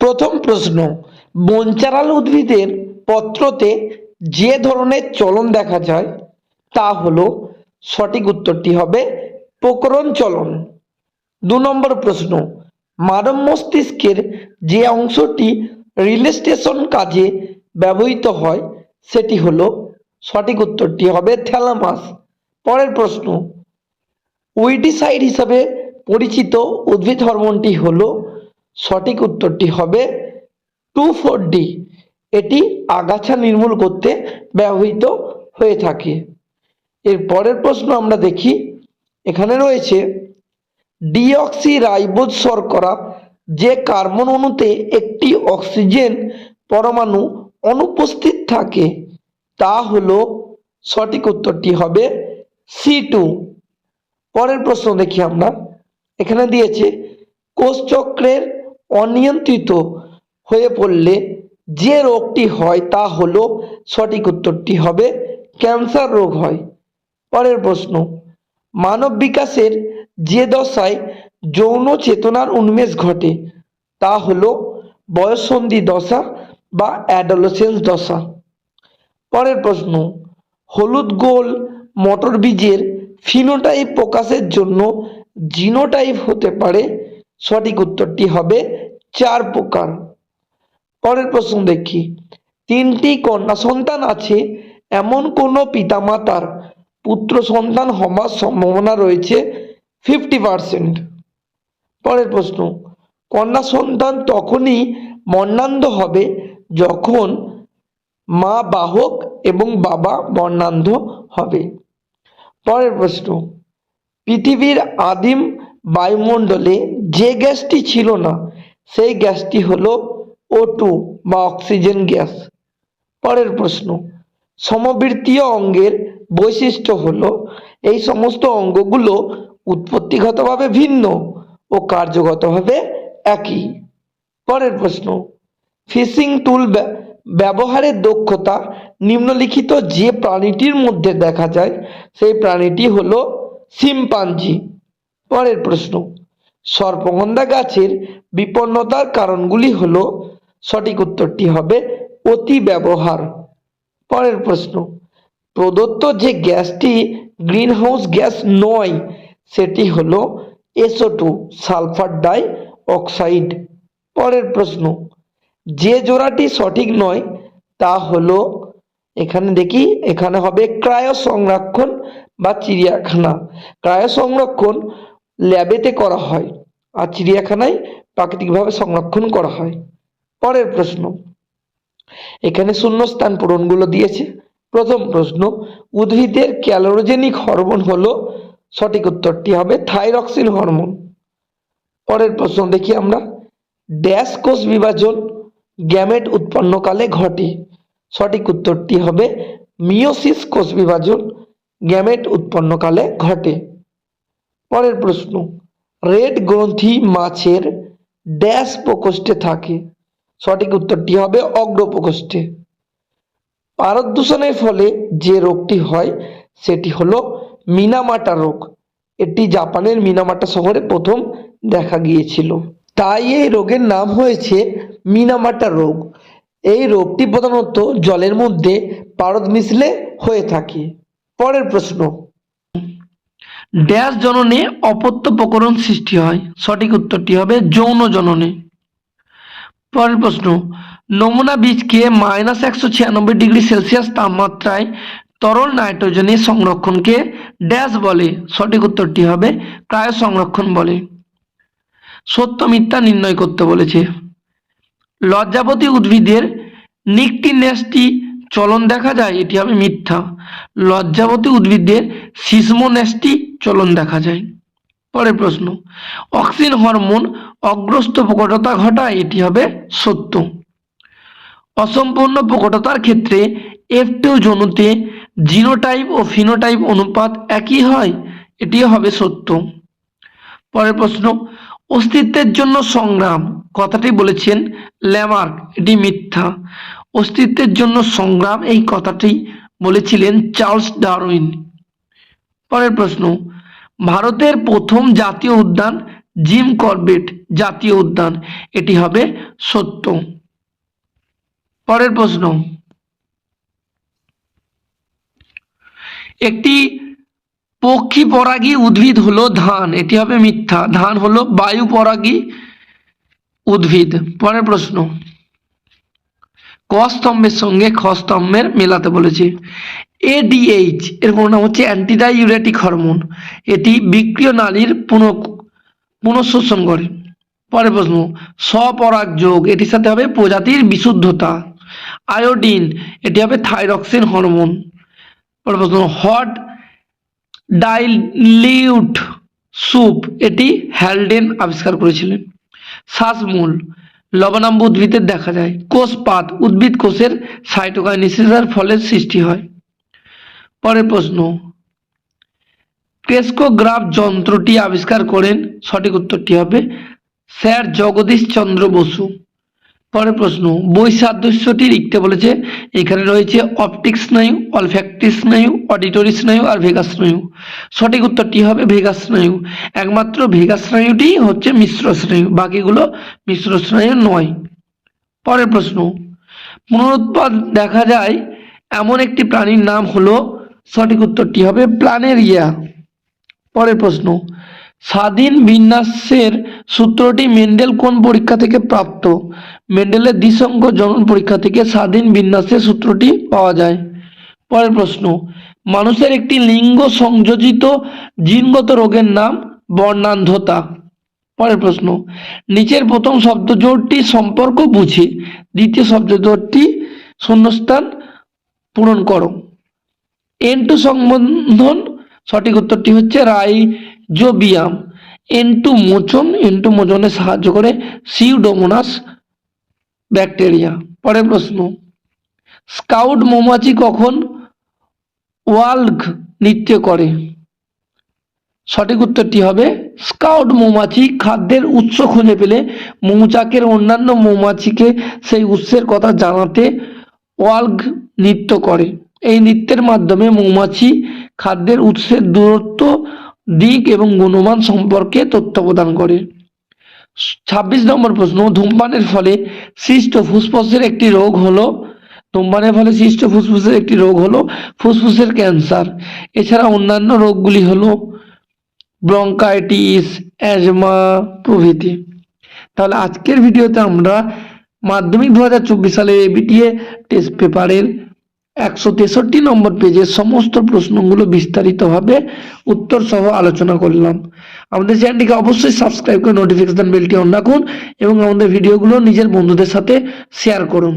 প্রথম প্রশ্ন বনচারাল উদ্ভিদের পত্রতে যে ধরনের চলন দেখা যায়, তা হলো, সঠিক উত্তরটি হবে প্রকরণ চলন। দু নম্বর প্রশ্ন, মানব মস্তিষ্কের যে অংশটি রিলে স্টেশন কাজে ব্যবহৃত হয়, সেটি হলো, সঠিক উত্তরটি হবে থ্যালামাস। পরের প্রশ্ন উইডিসাইড হিসাবে পরিচিত উদ্ভিদ হরমোনটি হলো সঠিক উত্তরটি হবে টু ফোর ডি এটি আগাছা নির্মূল করতে ব্যবহৃত হয়ে থাকে। এর পরের প্রশ্ন আমরা দেখি, এখানে রয়েছে ডিঅক্সি রাইবোজ শর্করা যে কার্বন অণুতে একটি অক্সিজেন পরমাণু অনুপস্থিত থাকে, তা হলো, সঠিক উত্তরটি হবে সি টু। পরের প্রশ্ন দেখি আমরা, এখানে দিয়েছে কোষচক্রের অনিয়ন্ত্রিত হয়ে পড়লে যে রোগটি হয় তা হলো সঠিক উত্তরটি হবে ক্যান্সার রোগ হয়। পরের প্রশ্ন, মানব বিকাশের যে দশায় যৌন চেতনার উন্মেষ ঘটে তা হলো বয়ঃসন্ধি দশা বা অ্যাডোলেসেন্স দশা। পরের প্রশ্ন, হলুদ গোল মটর বীজের ফিনোটাইপ প্রকাশের জন্য জিনোটাইপ হতে পারে সঠিক উত্তরটি হবে চার প্রকার। পরের প্রশ্ন দেখি। তিনটি কন্যা সন্তান আছে, এমন কোনো পিতামাতার পুত্র সন্তান হওয়ার সম্ভাবনা রয়েছে ফিফটি পার্সেন্ট পরের প্রশ্ন, কন্যা সন্তান তখনই বর্ণান্ধ হবে যখন মা বাহক এবং বাবা বর্ণান্ধ হবে। পরের প্রশ্ন, পৃথিবীর আদিম বায়ুমণ্ডলে যে গ্যাসটি ছিল না, সেই গ্যাসটি হলো ও টু বা অক্সিজেন গ্যাস। পরের প্রশ্ন, সমবৃত্তীয় অঙ্গের বৈশিষ্ট্য হলো এই সমস্ত অঙ্গগুলো উৎপত্তিগতভাবে ভিন্ন ও কার্যগতভাবে একই। পরের প্রশ্ন, ফিশিং টুল ব্যবহারের দক্ষতা নিম্নলিখিত যে প্রাণীটির মধ্যে দেখা যায়, সেই প্রাণীটি হলো শিম্পাঞ্জি। পরের প্রশ্ন সর্পগন্ধা গাছের বিপন্নতার কারণগুলি হল, সঠিক উত্তরটি হবে অতি ব্যবহার। পরের প্রশ্ন, প্রদত্ত যে গ্যাসটি গ্রিনহাউস গ্যাস নয়, সেটি হল SO two sulphur dioxide. পরের প্রশ্ন, যে জোড়াটি সঠিক নয়, তা হলো, এখানে দেখি, এখানে হবে ক্রায় সংরক্ষণ বা চিড়িয়াখানা। ক্রায় সংরক্ষণ ল্যাবেতে করা হয় আর চিড়িয়াখানায় প্রাকৃতিকভাবে সংরক্ষণ করা হয়। পরের প্রশ্ন, এখানে শূন্যস্থান পূরণগুলো দিয়েছে। প্রথম প্রশ্ন, উদ্ভিদের ক্যালোরোজেনিক হরমোন হলো, সঠিক উত্তরটি হবে থাইরক্সিন হরমোন। পরের প্রশ্ন দেখি আমরা, ড্যাশ কোষ বিভাজন গ্যামেট উৎপন্নকালে ঘটে। সঠিক উত্তরটি হবে মিওসিস কোষ বিভাজন গ্যামেট উৎপন্নকালে ঘটে। পরের প্রশ্ন, রেড গ্রন্থি মাছের ড্যাশ প্রকোষ্ঠে থাকে। সঠিক উত্তরটি হবে অগ্র প্রকোষ্ঠে পারদ দূষণের ফলে যে রোগটি হয়, সেটি হলো মিনামাটা রোগ। এটি জাপানের মিনামাটা শহরে প্রথম দেখা গিয়েছিল। তাই এই রোগের নাম হয়েছে মিনামাটা রোগ। এই রোগটি প্রধানত জলের মধ্যে পারদ মিশলে হয়ে থাকে। পরের প্রশ্ন ড্যাশ জননে অপত্য প্রকরণ সৃষ্টি হয়। সঠিক উত্তরটি হবে যৌন জননে। পরের প্রশ্ন, নমুনা বীজকে মাইনাস একশো ছিয়ানব্বই ডিগ্রি সেলসিয়াস তাপমাত্রায় তরল নাইট্রোজেনের সংরক্ষণকে ড্যাশ বলে। সঠিক উত্তরটি হবে ক্রায় সংরক্ষণ বলে। সত্য মিথ্যা নির্ণয় করতে বলেছে। লজ্জাপতি উদ্ভিদের নিকটি ন্যাসটি চলন দেখা যায়, এটি হবে মিথ্যা। লজ্জাবতী উদ্ভিদের শিশ্ম ন্যাসটি চলন দেখা যায়। পরের প্রশ্ন, অক্সিন হরমোন অগ্রস্ত প্রকটতা ঘটায়, এটি হবে সত্য। অসম্পূর্ণ প্রকটতার ক্ষেত্রে এফ টু জনুতে জিনোটাইপ ও ফিনোটাইপ অনুপাত একই হয়, এটিও হবে সত্য। পরের প্রশ্ন, অস্তিত্বের জন্য সংগ্রাম, কথাটি বলেছেন ল্যামার্ক, এটি মিথ্যা। অস্তিত্বের জন্য সংগ্রাম, এই কথাটি বলেছিলেন চার্লস ডারউইন। পরের প্রশ্ন, ভারতের প্রথম জাতীয় উদ্যান জিম করবেট জাতীয় উদ্যান, এটি হবে সত্য। পরের প্রশ্ন, একটি পক্ষী পরাগী উদ্ভিদ হলো ধান, এটি হবে মিথ্যা, ধান হলো বায়ু পরাগী উদ্ভিদ। পরের প্রশ্ন ক স্তম্ভের সঙ্গে খ স্তম্ভের মেলাতে বলেছে। এডিএইচ এর পুরো নাম হচ্ছে অ্যান্টিডাইউরেটিক হরমোন এটি বিক্রিয় নালীর পুনঃ, পুনঃশোষণ করে। পরের প্রশ্ন, স্বপরাগ যোগ, এটির সাথে হবে প্রজাতির বিশুদ্ধতা। আয়োডিন এটি হবে থাইরক্সিন হরমোন পরের প্রশ্ন হট ডাইলিউট স্যুপ এটি হ্যালডেন আবিষ্কার করেছিলেন। শ্বাসমূল লবণাম্ব উদ্ভিদের দেখা যায়। কোষপাত উদ্ভিদ কোষের সাইটোকাইনিসিসের ফলে সৃষ্টি হয়। পরের প্রশ্ন। ক্রেস্কোগ্রাফ যন্ত্রটি আবিষ্কার করেন, সঠিক উত্তরটি হবে স্যার জগদীশ চন্দ্র বসু। পরের প্রশ্ন বৈসাদৃশ্যটি লিখতে বলেছে, এখানে রয়েছে অপটিক স্নায়ু অলফ্যাক্টিক স্নায়ু, অডিটরি স্নায়ু আর ভেগাস স্নায়ু। সঠিক উত্তরটি হবে ভেগাস স্নায়ু। একমাত্র ভেগাস স্নায়ুটি হচ্ছে মিশ্র স্নায়ু, বাকিগুলো মিশ্র স্নায়ু নয়। পরের প্রশ্ন, পুনরুৎপাদ দেখা যায় এমন একটি প্রাণীর নাম হলো, সঠিক উত্তরটি হবে প্ল্যানেরিয়া পরের প্রশ্ন, স্বাধীন বিন্যাসের সূত্রটি মেন্ডেল কোন পরীক্ষা থেকে প্রাপ্ত? মেন্ডেলের দ্বিসংখ্য জনন পরীক্ষা থেকে স্বাধীন বিন্যাসের সূত্রটি পাওয়া যায়। পরের প্রশ্ন, মানুষের একটি লিঙ্গ সংযোজিত জিনগত রোগের নাম বর্ণান্ধতা। পরের প্রশ্ন, নিচের প্রথম শব্দজোড়টি সম্পর্ক বুঝে, দ্বিতীয় শব্দজোড়টি শূন্যস্থান পূরণ করো। এন টু সম্বোধন সঠিক উত্তরটি হচ্ছে রাইজোবিয়াম। এন টু মোচন এন টু মোচনে সাহায্য করে সিউডোমোনাস ব্যাকটেরিয়া। পরের প্রশ্ন, স্কাউট মৌমাছি কখন ওয়াল্ক নৃত্য করে? সঠিক উত্তরটি হবে, স্কাউট মৌমাছি খাদ্যের উৎস খুঁজে পেলে মৌচাকের অন্যান্য মৌমাছিকে সেই উৎসের কথা জানাতে ওয়াল্ক নৃত্য করে। এই নৃত্যের মাধ্যমে মৌমাছি খাদ্যের উৎসের দূরত্ব, দিক এবং গুণমান সম্পর্কে তথ্য প্রদান করে। ছাব্বিশ নম্বর প্রশ্ন, ধূমপানের ফলে সৃষ্ট ফুসফুসের একটি রোগ হলো, ধূমপানের ফলে সৃষ্ট ফুসফুসের একটি রোগ হলো ফুসফুসের ক্যান্সার। এছাড়া অন্যান্য রোগগুলি হলো ব্রঙ্কাইটিস, অ্যাজমা প্রভৃতি। তাহলে আজকের ভিডিওতে আমরা মাধ্যমিক দু সালের এবিটিএ টেস্ট পেপারের একশো তেষট্টি নম্বর পেজের সমস্ত প্রশ্নগুলো বিস্তারিতভাবে উত্তর সহ আলোচনা করলাম। আমাদের চ্যানেলটিকে অবশ্যই সাবস্ক্রাইব করে নোটিফিকেশন বেলটি অন রাখুন এবং আমাদের ভিডিওগুলো নিজের বন্ধুদের সাথে শেয়ার করুন।